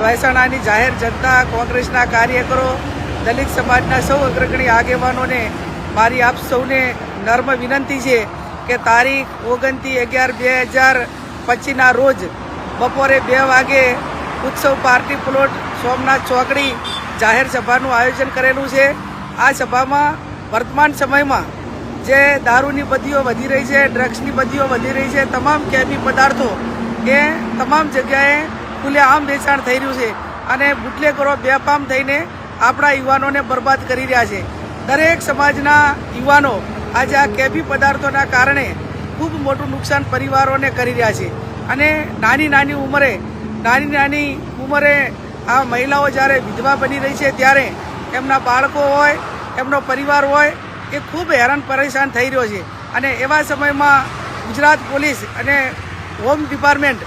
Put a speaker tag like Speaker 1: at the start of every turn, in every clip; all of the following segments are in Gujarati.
Speaker 1: મહેસાણાની જાહેર જનતા, કોંગ્રેસના કાર્યકરો, દલિત સમાજના સૌ અગ્રગણી આગેવાનોને મારી આપ સૌને નર્મ વિનંતી છે કે તારીખ ઓગણતી અગિયાર બે હજાર પચીસના રોજ બપોરે બે વાગે ઉત્સવ પાર્ટી પ્લોટ સોમનાથ ચોકડી જાહેર સભાનું આયોજન કરેલું છે. આ સભામાં વર્તમાન સમયમાં જે દારૂની બદીઓ વધી રહી છે, ડ્રગ્સની બદીઓ વધી રહી છે, તમામ કેમી પદાર્થો એ તમામ જગ્યાએ ખુલ્લેઆમ વેચાણ થઈ રહ્યું છે અને બુટલેકરો બેફામ થઈને આપણા યુવાનોને બરબાદ કરી રહ્યા છે. દરેક સમાજના યુવાનો આજે આ કેફી પદાર્થોના કારણે ખૂબ મોટું નુકસાન પરિવારોને કરી રહ્યા છે અને નાની નાની ઉંમરે, નાની નાની ઉંમરે આ મહિલાઓ જ્યારે વિધવા બની રહી છે ત્યારે એમના બાળકો હોય, એમનો પરિવાર હોય, એ ખૂબ હેરાન પરેશાન થઈ રહ્યો છે. અને એવા સમયમાં ગુજરાત પોલીસ અને હોમ ડિપાર્ટમેન્ટ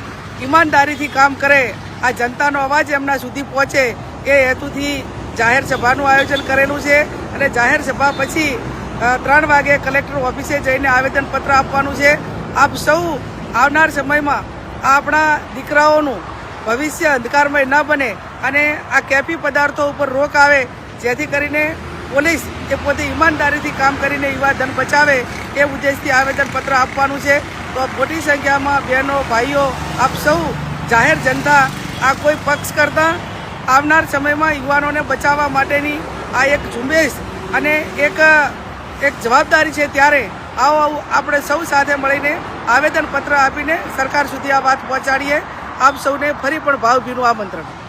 Speaker 1: ઈમાનદારીથી કામ કરે, આ જનતાનો અવાજ એમના સુધી પહોંચે એ હેતુથી જાહેર સભાનું આયોજન કરેલું છે અને જાહેર સભા પછી ત્રણ વાગે કલેક્ટર ઓફિસે જઈને આવેદનપત્ર આપવાનું છે. આપ સૌ આવનાર સમયમાં આપણા દીકરાઓનું ભવિષ્ય અંધકારમય ન બને અને આ કેફી પદાર્થો ઉપર રોક આવે, જેથી કરીને પોલીસ એ પોતે ઈમાનદારીથી કામ કરીને યુવા ધન બચાવે એ ઉદ્દેશથી આવેદનપત્ર આપવાનું છે. તો મોટી સંખ્યામાં બહેનો, ભાઈઓ, આપ સૌ જાહેર જનતા આ કોઈ પક્ષ કરતાં આવનાર સમયમાં યુવાનોને બચાવવા માટેની આ એક ઝુંબેશ અને એક એક જવાબદારી છે ત્યારે આવો આવું આપણે સૌ સાથે મળીને આવેદનપત્ર આપીને સરકાર સુધી આ વાત પહોંચાડીએ. આપ સૌને ફરી પણ ભાવભીનું આમંત્રણ.